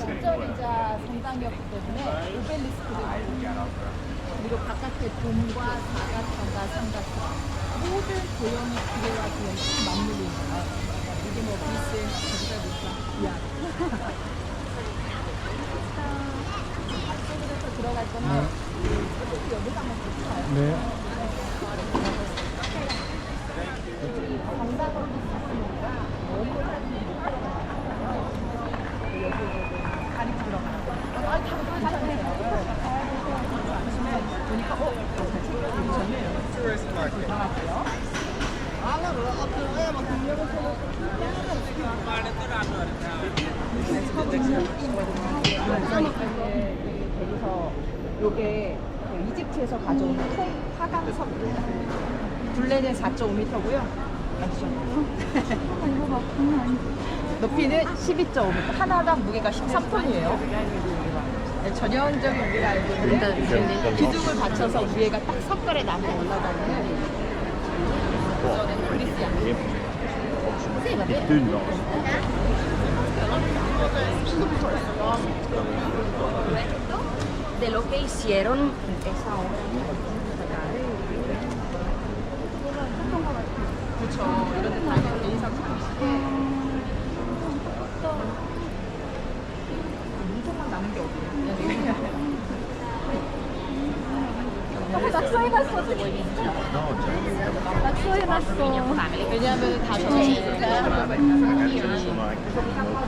신전이자 성당이었기 때문에 오벨리스크도 있고 그리고 바깥에 돔과 사각형과 삼각형 모든 도형이 기회와 도형이 다 맞물려 있어요. 이게 뭐 거기다 볼까? 미안. 앞쪽으로 더 들어갈 거면 네. 여기다 한번 볼까요? 네. 정답은 비슷하니까 너무 다리 들어가요. 아, 다리 들어가요. 보니까 어, 거기서 요게 그 이집트에서 가져온 통 화강석 둘레는 4.5m고요. 이거 막 장난 아니지. 높이는 12.5m. 하나당 무게가 13톤이에요. 전형적인 우리가 알고 있는 기둥을 받쳐서 위에가 딱 석가래 나무 저는 그리스 양. De lo que hicieron esa obra. 정해지니까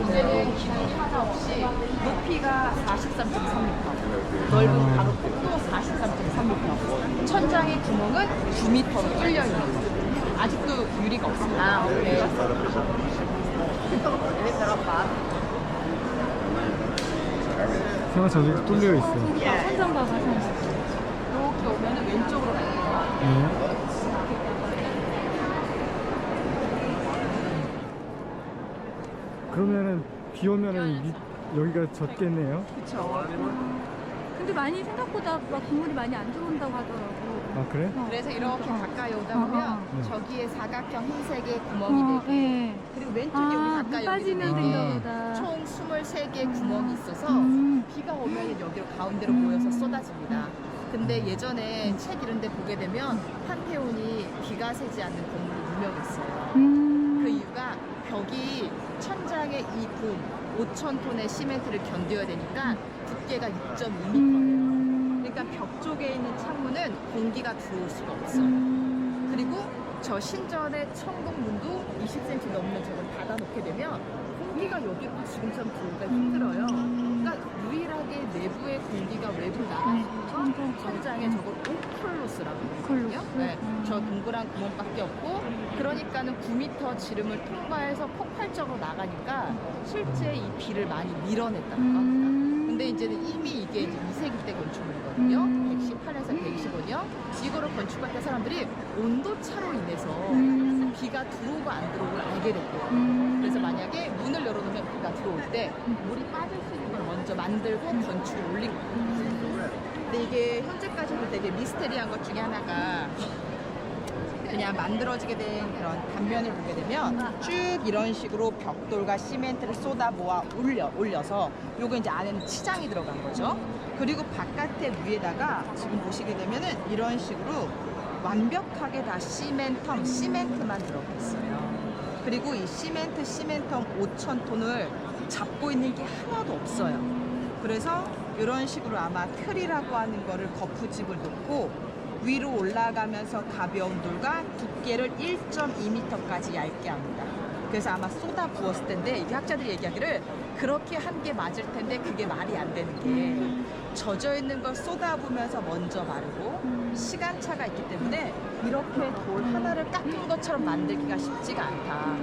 이제는 기둥이 하나 없이 높이가 43.3m, 넓은 바로 폭도 43.3m, 천장의 구멍은 9m로 뚫려 있는 거. 아직도 유리가 없습니다. 아, 오케이. 세가 저기 뚫려 있어. 천장 봐봐, 천장. 이렇게 오면 왼쪽으로 갈게요. 네. 그러면은 비 오면은 미, 여기가 젖겠네요. 그렇죠. 근데 많이 생각보다 막 국물이 많이 안 들어온다고 하더라고. 아 그래? 그래서 이렇게 어. 가까이 오다 어, 보면 어, 어. 저기에 사각형 흰색의 구멍이 어, 되고 예. 그리고 왼쪽에 아, 우리 가까이 빠지는 오게 데인가 되면 보다. 총 23개의 구멍이 있어서 음. 비가 오면 여기로 가운데로 모여서 쏟아집니다. 근데 예전에 책 이런 데 보게 되면 판테온이 비가 새지 않는 건물로 유명했어요. 음. 그 이유가 벽이 천장에 이금 5천 톤의 시멘트를 견뎌야 되니까 두께가 6.2m예요. 음. 그러니까 벽 쪽에 있는 창문은 공기가 들어올 수가 없어요. 음. 그리고 저 신전의 천국문도 20cm 넘는 저걸 닫아놓게 되면 공기가 여기로 지금처럼 들어오기가 힘들어요. 유일하게 내부의 공기가 외부로 나갈 수 있는 건 천장에 저걸 오클로스라고. 오클로스? 네, 음. 저 동그란 구멍밖에 없고 그러니까는 9m 지름을 통과해서 폭발적으로 나가니까 실제 이 비를 많이 밀어냈다는 겁니다. 음. 근데 이제는 이미 이게 이제 2세기 때 건축물이거든요. 음. 118에서 125년. 이거를 건축할 때 사람들이 온도 차로 인해서 음. 비가 들어오고 안 들어오고 알게 됐대요. 음. 그래서 만약에 문을 열어놓으면 비가 들어올 때 물이 빠질 수 있는 걸 먼저 만들고 건축을 올린 거예요. 근데 이게 현재까지도 되게 미스테리한 것 중에 하나가 그냥 만들어지게 된 그런 단면을 보게 되면 쭉 이런 식으로 벽돌과 시멘트를 쏟아 모아 올려 올려서 요거 이제 안에는 치장이 들어간 거죠. 그리고 바깥에 위에다가 지금 보시게 되면은 이런 식으로 완벽하게 다 시멘텀 시멘트만 들어가 있어요. 그리고 이 시멘트 시멘텀 5천 톤을 잡고 있는 게 하나도 없어요. 그래서 이런 식으로 아마 틀이라고 하는 거를 거푸집을 놓고 위로 올라가면서 가벼운 돌과 두께를 1.2m까지 얇게 합니다. 그래서 아마 쏟아 부었을 텐데 이게 학자들이 얘기하기를 그렇게 한 게 맞을 텐데 그게 말이 안 되는 게 젖어 있는 걸 쏟아 부면서 먼저 마르고 시간차가 있기 때문에 이렇게 돌 하나를 깎은 것처럼 만들기가 쉽지가 않다.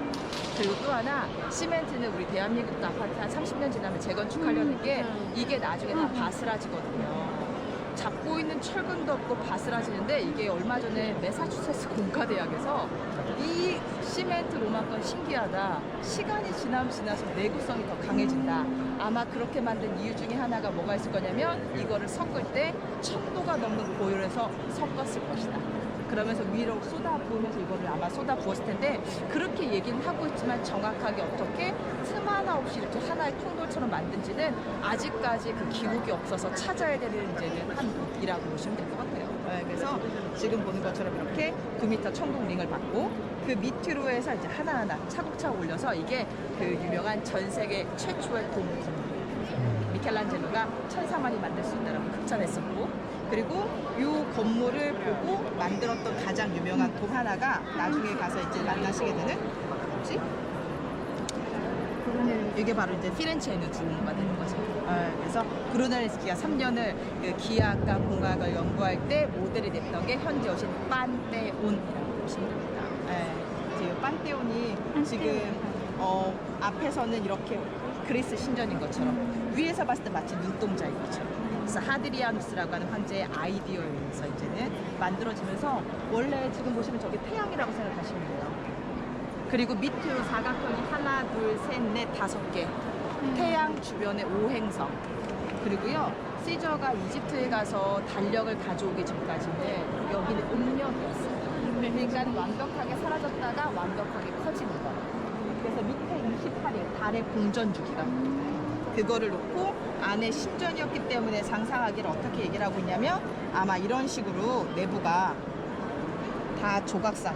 그리고 또 하나 시멘트는 우리 대한민국도 아파트 한 30년 지나면 재건축하려는 게 이게 나중에 다 바스라지거든요. 잡고 있는 철근도 없고 바스라지는데 이게 얼마 전에 매사추세츠 공과대학에서 이 시멘트 로마건 신기하다. 시간이 지나면 지나서 내구성이 더 강해진다. 아마 그렇게 만든 이유 중에 하나가 뭐가 있을 거냐면 이거를 섞을 때 첨도가 넘는 고열에서 섞었을 것이다. 그러면서 위로 쏟아 부으면서 이거를 아마 쏟아 부었을 텐데 그렇게 얘기는 하고 있지만 정확하게 어떻게 틈 하나 없이 이렇게 하나의 통돌처럼 만든지는 아직까지 그 기록이 없어서 찾아야 되는 이제는 한 일이라고 보시면 될 것 같아요. 네, 그래서 지금 보는 것처럼 이렇게 9m 천국 링을 받고 그 밑으로 해서 이제 하나하나 차곡차곡 올려서 이게 그 유명한 전 세계 최초의 돔 건물. 미켈란젤로가 천사만이 만들 수 있다라고 극찬했었고 그리고 이 건물을 보고 만들었던 가장 유명한 돔 하나가 나중에 가서 이제 만나시게 되는 뭐지? 이게 바로 이제 있는 두오모가 되는 거죠. 어, 그래서 브루넬스키가 3년을 그 기하학과 공학을 연구할 때 모델이 됐던 게 현재 오신 판테온이라고 보시면 됩니다. 예, 지금 판테온이 지금 어, 앞에서는 이렇게 그리스 신전인 것처럼 위에서 봤을 때 마치 눈동자인 것처럼 그래서 하드리아누스라고 하는 황제의 아이디어에 의해서 이제는 만들어지면서 원래 지금 보시면 저게 태양이라고 생각하시면 돼요. 그리고 밑으로 사각형이 하나, 둘, 셋, 넷, 다섯 개. 태양 주변의 오행성. 그리고요, 시저가 이집트에 가서 달력을 가져오기 전까지는 여기는 음력이었어요. 그러니까 완벽하게 사라졌다가 완벽하게 커지는 거. 그래서 밑에 28일 달의 공전 주기가 그거를 놓고 안에 신전이었기 때문에 상상하기를 어떻게 얘기를 하고 있냐면 아마 이런 식으로 내부가 다 조각상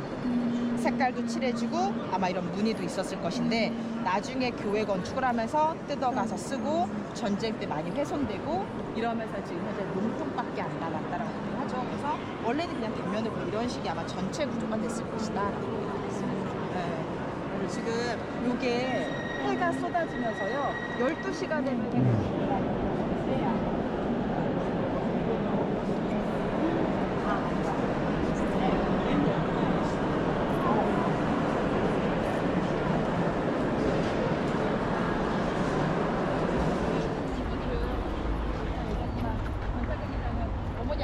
색깔도 칠해주고 아마 이런 무늬도 있었을 것인데 나중에 교회 건축을 하면서 뜯어가서 쓰고 전쟁 때 많이 훼손되고 이러면서 지금 현재 몸통밖에 안 남았다라고 하죠. 그래서 원래는 그냥 보고 이런 식이 아마 전체 구조가 됐을 있습니다. 네. 그리고 지금 요게 해가 쏟아지면서요 12시가 되는 게 보여요. 어머니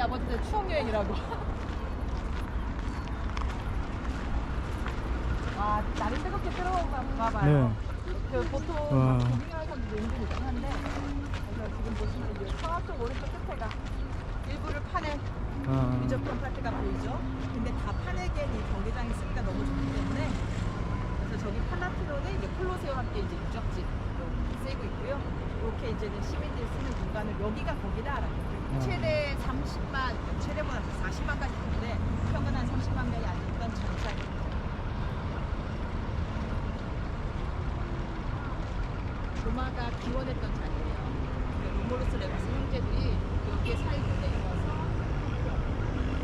여행이라고. 와 날이 뜨겁게 들어오가 봐요. 네. 그 보통 와. 조깅하는 사람들도 은근 있긴 한데 그래서 지금 보시면 이제 서쪽 오른쪽 끝에가 일부를 파는 아, 미적분 파트가 보이죠. 근데 다 파내기엔 이 경기장이 쓰기가 너무 좋기 때문에 그래서 저기 팔라티로는 이제 콜로세오 함께 이제 유적지로 쓰이고 있고요. 이렇게 이제는 시민들이 쓰는 공간을 여기가 거기다라고 음. 최대 30만 최대보다 40만까지 있는데 평균 한 30만 명이 앉았던 전시장입니다. 로마가 기원했던 자리예요. 그 로모로스 레무스 형제들이 여기에 살고 내려와서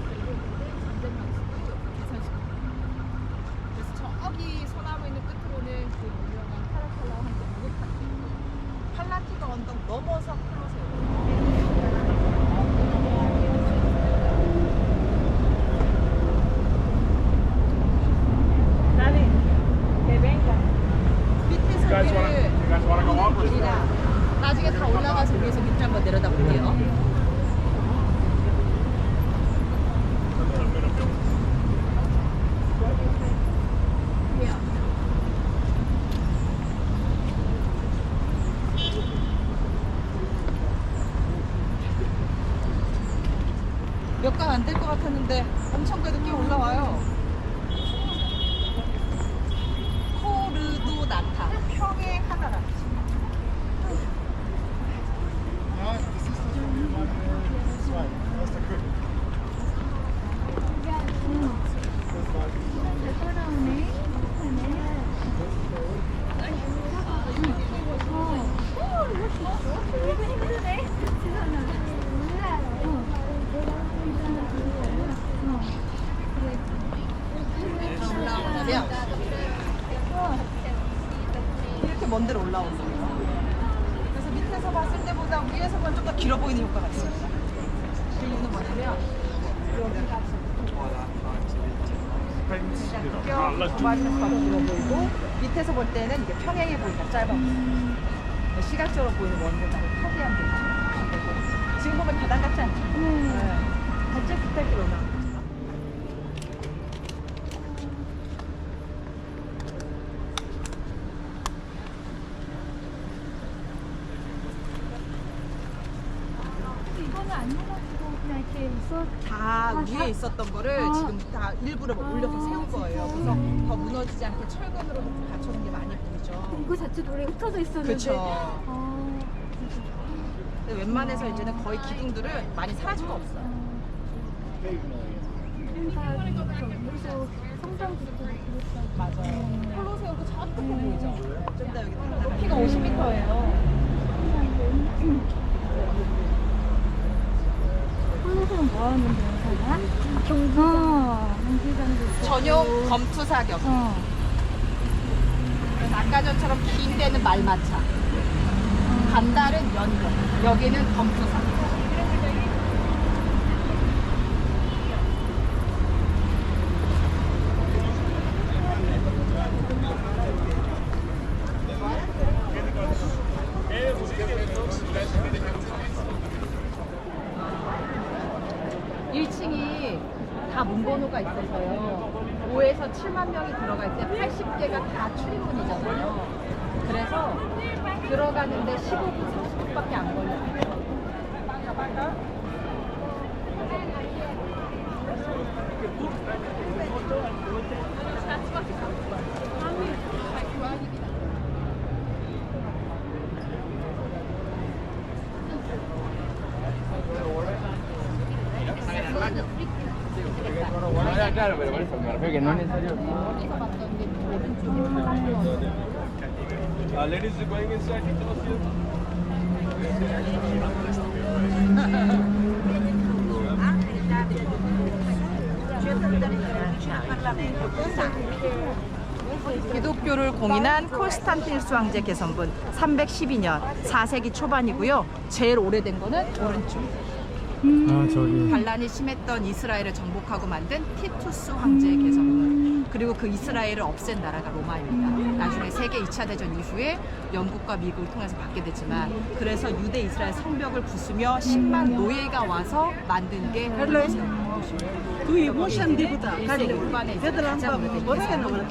그리고 근데 전쟁 방식도 개선시킵니다. 그래서 저기 소나무 있는 끝으로는 그 유명한 카라칼라 황제 무릎 팔라티가 언덕 넘어서 콜로세오. 밑에서 guys wanna- 위를 you guys wanna go up or is 길이라 나중에 다 올라가서 위에서 밑을 한번 내려다 볼게요. 몇 강 안 될 것 같았는데 엄청 그래도 꽤 올라와요. 코르도 나타 평행 하나라. 올라오면 이렇게 먼 데로 올라오는 거예요. 그래서 밑에서 봤을 때보다 위에서 보면 좀더 길어 보이는 효과가 있습니다. 그 이유는 뭐냐면 여기가 뼈 고발색과 길어 보이고 밑에서 볼 때는 이게 평행해 보이니까 짧아 보여요. 시각적으로 보이는 원들과 커비한 데 지금 보면 계단 같지 않죠? 네. 발짝 끝에 올라. 이거는 전혀 안 해가지고 그냥 이렇게 있어. 다 아, 위에 다- 있었던 거를 아. 지금 다 일부러 뭐 올려서 아, 세운 거예요. 그래서 더 무너지지 않게 철근으로 받쳐놓은 게 많이 보이죠. 이거 자체도 원래 흩어져 있었는데. 그쵸. 아, 근데 웬만해서 이제는 거의 기둥들은 많이 사라진 거 없어요. 그랬어. 맞아요. 콜로세오도 저렇게 보이죠? 좀 더 여기 높이가 50m예요. 홀로서는 뭐 하는 영상이야? 경기장. 어, 경기장도 있고. 전용 검투 사격. 어. 그래서 아까 전처럼 긴 데는 말마차. 간달은 연금. 여기는 검투 사격. 일층이 다 문번호가 있어서요. 5에서 7만 명이 들어갈 때 80개가 다 출입문이잖아요. 그래서 들어가는데 15분, 30분밖에 안 걸려요. Claro, pero por eso me refiero que no es necesario. 오른쪽에 ladies going inside. 기독교를 공인한 콘스탄티누스 황제 개선분 312년 4세기 초반이고요. 제일 오래된 거는 오른쪽. 아 저기 반란이 심했던 이스라엘을 정복하고 만든 티투스 황제의 개선문. 그리고 그 이스라엘을 없앤 나라가 로마입니다. 나중에 세계 2차 대전 이후에 영국과 미국을 통해서 받게 됐지만 그래서 유대 이스라엘 성벽을 부수며 10만 노예가 와서 만든 게 헬로세입니다. Emotion 이제 가장 오래된 개선문.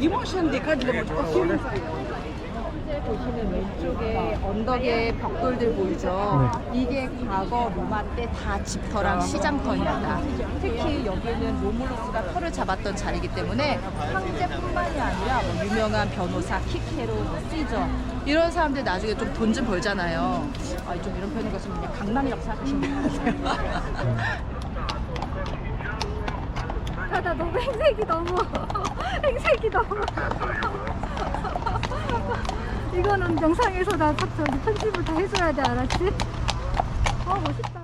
Emotion di kadle mo. 보시는 왼쪽에 언덕에 벽돌들 보이죠? 이게 과거 로마 때 다 집터랑 시장터입니다. 특히 여기는 로물루스가 터를 잡았던 자리이기 때문에 황제뿐만이 아니라 뭐 유명한 변호사 키케로, 뭐 시저 이런 사람들 나중에 좀 돈 좀 벌잖아요. 아, 좀 이런 표현인 것은 그냥 강남이라고 생각하시면 돼요. 야, 나 너무 행색이 너무. 행색이 너무. 이거는 영상에서 나 저기 편집을 다 해줘야 돼, 알았지? 아, 멋있다.